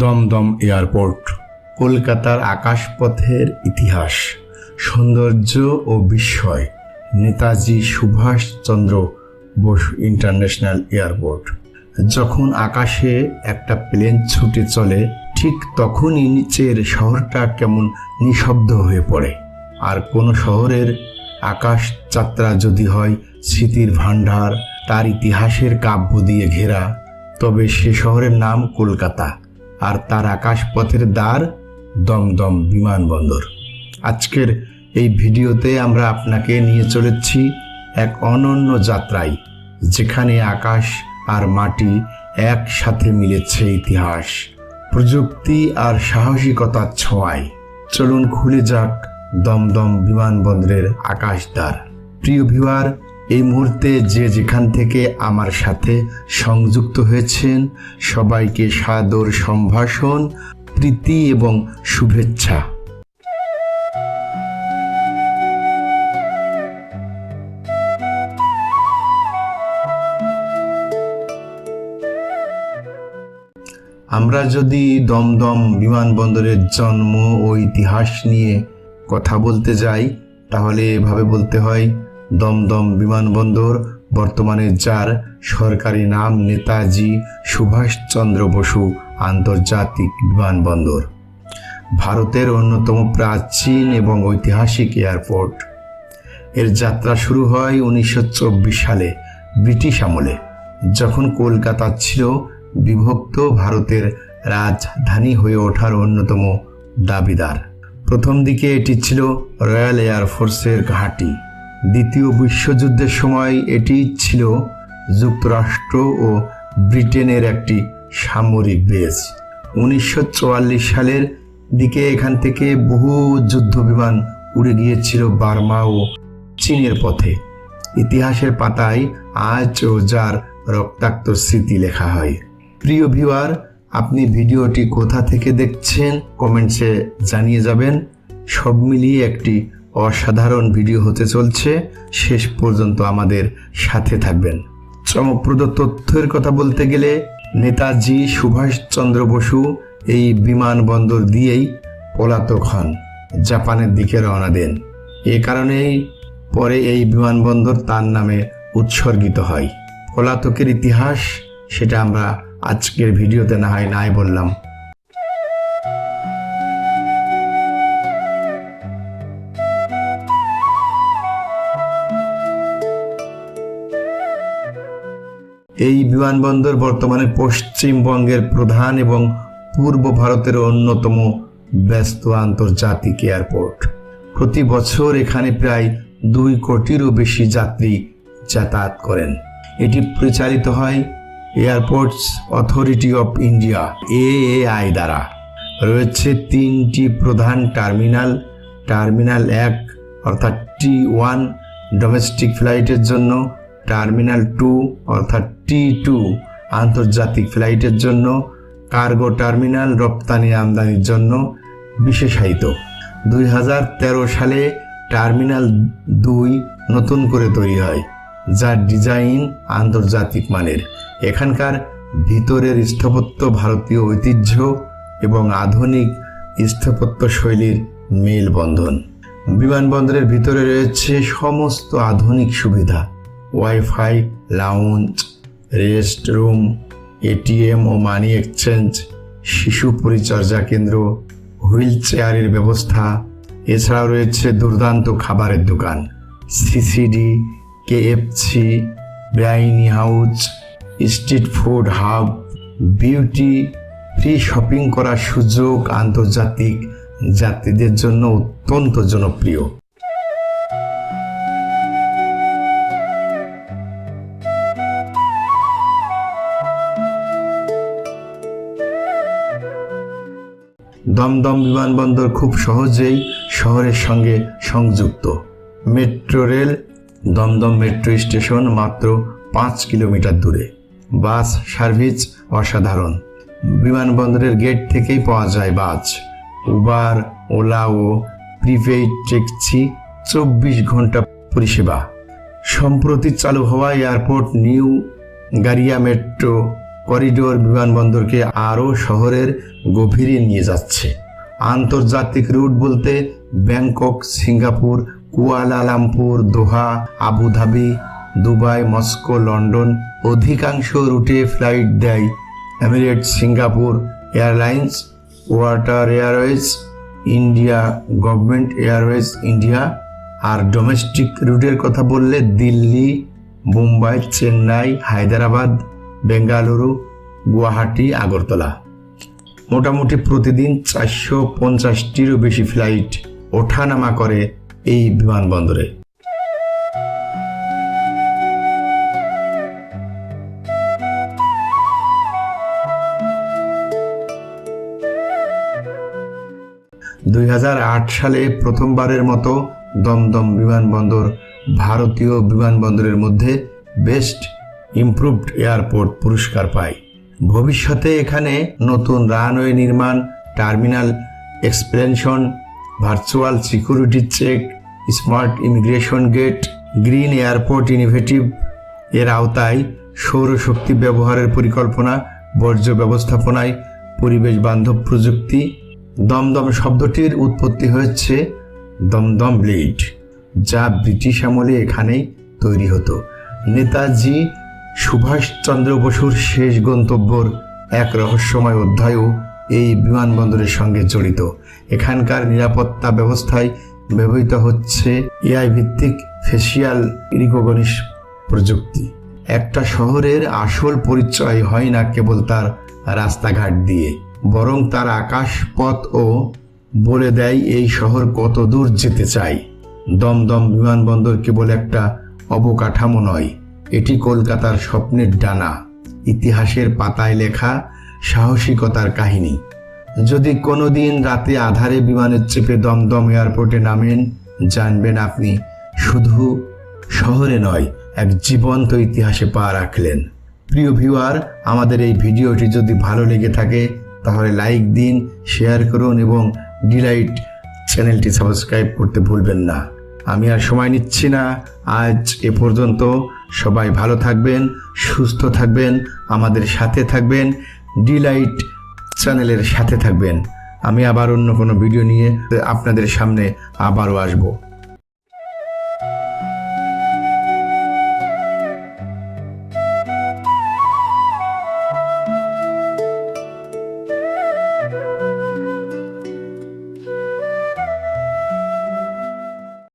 Dumdum airport. কলকাতার আকাশপথের ইতিহাস, সৌন্দর্য ও বিস্ময়। Netaji Subhas Chandra Bose international airport. যখন আকাশে একটা প্লেন ছুটে চলে, ঠিক তখনই নিচের শহরটা কেমন নিঃশব্দ হয়ে পড়ে। আর কোনো শহরের আকাশ যাত্রা যদি হয়, স্মৃতির ভাণ্ডার, তার ইতিহাসের কাব্য দিয়ে ঘেরা, তবে সে শহরের নাম কলকাতা। আর তার আকাশপথের দ্বার দমদম বিমানবন্দর। আজকের এই ভিডিওতে আমরা আপনাকে নিয়ে চলেছি এক অনন্য যাত্রায়, যেখানে আকাশ আর মাটি একসাথে মিলেছে ইতিহাস, প্রযুক্তি আর সাহসিকতার ছোঁয়ায়। চলুন খুলে যাক দমদম বিমানবন্দরের আকাশদ্বার। প্রিয় ভিউয়ার এই মুহূর্তে যে যেখান থেকে আমার সাথে সংযুক্ত হয়েছেন, সবাইকে সাদর সম্ভাষণ, প্রীতি এবং শুভেচ্ছা। আমরা যদি দমদম বিমানবন্দরের জন্ম ও ইতিহাস নিয়ে কথা বলতে যাই, তাহলে এভাবে বলতে হয় দমদম বিমানবন্দর, বর্তমানে যার সরকারি নাম নেতাজি সুভাষচন্দ্র বসু আন্তর্জাতিক বিমানবন্দর। ভারতের অন্যতম প্রাচীন এবং ঐতিহাসিক এয়ারপোর্ট। এর যাত্রা শুরু হয় উনিশশো চব্বিশ সালে ব্রিটিশ আমলে, যখন কলকাতা ছিল বিভক্ত ভারতের রাজধানী হয়ে ওঠার অন্যতম দাবিদার। প্রথম দিকে এটি ছিল রয়্যাল এয়ারফোর্সের ঘাঁটি। দ্বিতীয় বিশ্বযুদ্ধের সময় এটি ছিল যুক্তরাষ্ট্র ও ব্রিটেনের একটি সামরিক বেস। উনিশশো সালের দিকে এখান থেকে বহু যুদ্ধ বিমান উড়ে গিয়েছিল বার্মা ও চীনের পথে। ইতিহাসের পাতায় আজ ও যার রক্তাক্ত স্মৃতি লেখা হয়। প্রিয় ভিউয়ার, আপনি ভিডিওটি কোথা থেকে দেখছেন? কমেন্টসে জানিয়ে যাবেন। সব মিলিয়ে একটি অসাধারণ ভিডিও হতে চলছে। শেষ পর্যন্ত আমাদের সাথে থাকবেন। চমকপ্রদ তথ্যের কথা বলতে গেলে নেতাজি সুভাষচন্দ্র বসু এই বিমানবন্দর দিয়েই পলাতক হন। জাপানের দিকে রওনা দেন। এ কারণেই পরে এই বিমানবন্দর তার নামে উৎসর্গিত হয়। পলাতকের ইতিহাস, সেটা আমরা আজকের ভিডিওতে না হয় নাই বললাম। এই বিমানবন্দর বর্তমানে পশ্চিমবঙ্গের প্রধান এবং পূর্ব ভারতের অন্যতম ব্যস্ত আন্তর্জাতিক এয়ারপোর্ট। প্রতি বছর এখানে প্রায় দুই কোটিরও বেশি যাত্রী যাতায়াত করেন। এটি পরিচালিত হয় airports authority of India, AAI দ্বারা। রয়েছে তিনটি প্রধান টার্মিনাল টার্মিনাল এক অর্থাৎ টি ওয়ান, ডোমেস্টিক ফ্লাইটের জন্য। টার্মিনাল টু, অর্থাৎ টি টু আন্তর্জাতিক ফ্লাইটের জন্য কার্গো টার্মিনাল রপ্তানি আমদানির জন্য বিশেষায়িত। দুই হাজার তেরো সালে টার্মিনাল দুই নতুন করে তৈরি হয় যার ডিজাইন আন্তর্জাতিক মানের। এখানকার ভিতরের স্থাপত্য ভারতীয় ঐতিহ্য এবং আধুনিক স্থাপত্য শৈলীর মেলবন্ধন। বিমানবন্দরের ভিতরে রয়েছে সমস্ত আধুনিক সুবিধা। Wifi lounge rest room ATM ও মানি এক্সচেঞ্জ শিশু পরিচর্যা কেন্দ্র হুইল চেয়ারের ব্যবস্থা। এছাড়াও রয়েছে দুর্দান্ত খাবারের দোকান। CCD KFC ব্রাইনি house street food hub beauty free shopping করার সুযোগ আন্তর্জাতিক যাত্রীদের জন্য অত্যন্ত জনপ্রিয়। দমদম বিমানবন্দর খুব সহজেই শহরের সঙ্গে সংযুক্ত। Metro rail Dumdum metro station মাত্র পাঁচ কিলোমিটার দূরে। বাস সার্ভিস অসাধারণ। বিমানবন্দরের গেট থেকেই পাওয়া যায় বাস। উবার, ওলা ও প্রিপেইড ট্যাক্সি চব্বিশ ঘণ্টা পরিষেবা। সম্প্রতি চালু হওয়া airport new Garia metro corridor বিমানবন্দরকে আরও শহরের গভীরে নিয়ে যাচ্ছে। আন্তর্জাতিক রুট বলতে Bangkok, Singapore, Kuala Lumpur, Doha, Abu Dhabi, Dubai, Moscow, London অধিকাংশ রুটে ফ্লাইট দেয়। Emirates, Singapore Airlines, water airways, India government airways, India আর ডোমেস্টিক রুটের কথা বললে দিল্লি, মুম্বাই, চেন্নাই, হায়দ্রাবাদ বেঙ্গালুরু, গুয়াহাটি, আগরতলা। মোটামুটি প্রতিদিন চারশো পঞ্চাশটিরও বেশি ফ্লাইট ওঠানামা করে এই বিমানবন্দরে। দুই হাজার আট সালে প্রথমবারের মতো দমদম বিমানবন্দর ভারতীয় বিমানবন্দরের মধ্যে বেস্ট ইমপ্রুভড এয়ারপোর্ট পুরস্কার পায়। ভবিষ্যতে এখানে নতুন রানওয়ে নির্মাণ terminal expansion virtual security check smart immigration gate green airport innovative এর আওতায় সৌরশক্তি ব্যবহারের পরিকল্পনা, বর্জ্য ব্যবস্থাপনায় পরিবেশ বান্ধব প্রযুক্তি, দমদম শব্দটির উৎপত্তি হয়েছে দমদম ব্লিড, যা ব্রিটিশ আমলে এখানেই তৈরি হতো। নেতাজি সুভাষচন্দ্র বসুর শেষ গন্তব্যর এক রহস্যময় অধ্যায়ও এই বিমানবন্দরের সঙ্গে জড়িত। এখানকার নিরাপত্তা ব্যবস্থায় ব্যবহৃত হচ্ছে এআই ভিত্তিক ফেসিয়াল রিকগনিশ প্রযুক্তি। একটা শহরের আসল পরিচয় হয় না কেবল তার রাস্তাঘাট দিয়ে, বরং তার আকাশ পথও বলে দেয় এই শহর কত দূর যেতে চায়। দমদম বিমানবন্দর কেবল একটা অবকাঠামো নয় এটি কলকাতার স্বপ্নের ডানা, ইতিহাসের পাতায় লেখা সাহসিকতার কাহিনী। যদি কোনোদিন রাতে আধারে বিমানের চেপে দমদম এয়ারপোর্টে নামেন, জানবেন আপনি শুধু শহরে নয়, এক জীবন্ত ইতিহাসে পা রাখলেন। প্রিয় ভিউয়ার, আমাদের এই ভিডিওটি যদি ভালো লেগে থাকে, তাহলে লাইক দিন, শেয়ার করুন এবং ডিলাইট চ্যানেলটি সাবস্ক্রাইব করতে ভুলবেন না। আমি আর সময় নিচ্ছি না, আজ এ পর্যন্ত। সবাই ভালো থাকবেন, সুস্থ থাকবেন, আমাদের সাথে থাকবেন ডিলাইট চ্যানেলের সাথে থাকবেন। আমি আবার অন্য কোনো ভিডিও নিয়ে আপনাদের সামনে আবারও আসব।